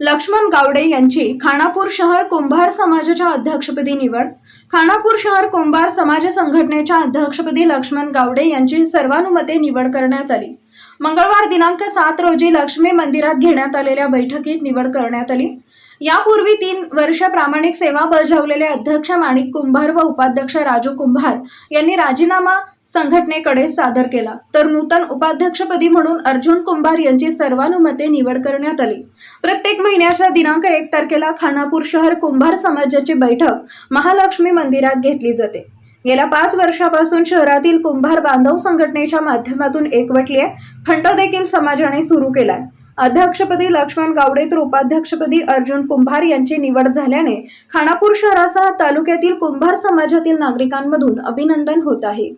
लक्ष्मण गावडे यांची खानापूर शहर कुंभार समाजाच्या अध्यक्षपदी निवड. खानापूर शहर कुंभार समाज संघटनेच्या अध्यक्षपदी लक्ष्मण गावडे यांची सर्वानुमते निवड करण्यात आली. मंगळवार दिनांक सात रोजी लक्ष्मी मंदिरात घेण्यात आलेल्या बैठकीत निवड करण्यात आली. यापूर्वी तीन वर्ष प्रामाणिक सेवा बजावलेले अध्यक्ष माणिक कुंभार व उपाध्यक्ष राजू कुंभार यांनी राजीनामा संघटनेकडे सादर केला. तर नूतन उपाध्यक्षपदी म्हणून अर्जुन कुंभार यांची सर्वानुमते निवड करण्यात आली. प्रत्येक महिन्याच्या दिनांक एक तारखेला खानापूर शहर कुंभार समाजाची बैठक महालक्ष्मी मंदिरात घेतली जाते. गेल्या पाच वर्षापासून शहरातील कुंभार बांधव संघटनेच्या माध्यमातून एकवटलीय फंड देखील समाजाने सुरू केलाय. अध्यक्षपदी लक्ष्मण गावडे तर उपाध्यक्षपदी अर्जुन कुंभार यांची निवड झाल्याने खानापूर शहरासह तालुक्यातील कुंभार समाजातील नागरिकांमधून अभिनंदन होत आहे.